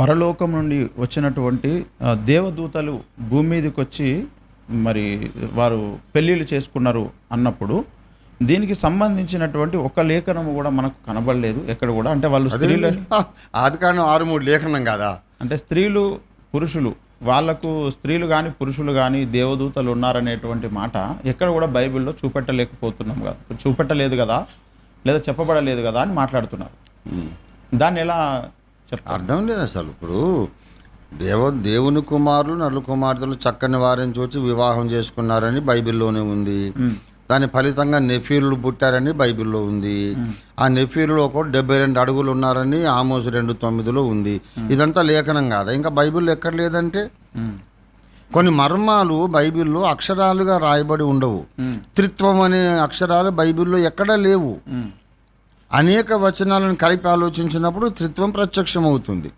పరలోకం నుండి వచ్చినటువంటి దేవదూతలు భూమి మీదకి వచ్చి మరి వారు పెళ్ళిళ్ళు చేసుకున్నారు అన్నప్పుడు దీనికి సంబంధించినటువంటి ఒక లేఖనము కూడా మనకు కనబడలేదు ఎక్కడ కూడా. అంటే వాళ్ళు స్త్రీలు ఆది కాండం ఆరు మూడు లేఖనం కదా? అంటే స్త్రీలు పురుషులు వాళ్ళకు స్త్రీలు కానీ పురుషులు కానీ దేవదూతలు ఉన్నారనేటువంటి మాట ఎక్కడ కూడా బైబిల్లో చూపెట్టలేకపోతున్నాం కదా చూపెట్టలేదు కదా లేదా చెప్పబడలేదు కదా అని మాట్లాడుతున్నారు. దాన్ని ఎలా అర్థం లేదు అసలు. ఇప్పుడు దేవ దేవుని కుమారులు నలు కుమార్తెలు చక్కని వారిని చూచి వివాహం చేసుకున్నారని బైబిల్లోనే ఉంది. దాని ఫలితంగా నెఫీరులు పుట్టారని బైబిల్లో ఉంది. ఆ నెఫీరులు ఒక డెబ్బై రెండు అడుగులు ఉన్నారని ఆమోసు రెండు తొమ్మిదిలో ఉంది. ఇదంతా లేఖనం కాదా? ఇంకా బైబిల్లో ఎక్కడ లేదంటే. కొన్ని మర్మాలు బైబిల్లో అక్షరాలుగా రాయబడి ఉండవు. త్రిత్వం అనే అక్షరాలు బైబిల్లో ఎక్కడా లేవు. అనేక వచనాలను కలిపి ఆలోచించినప్పుడు త్రిత్వం ప్రత్యక్షమవుతుంది.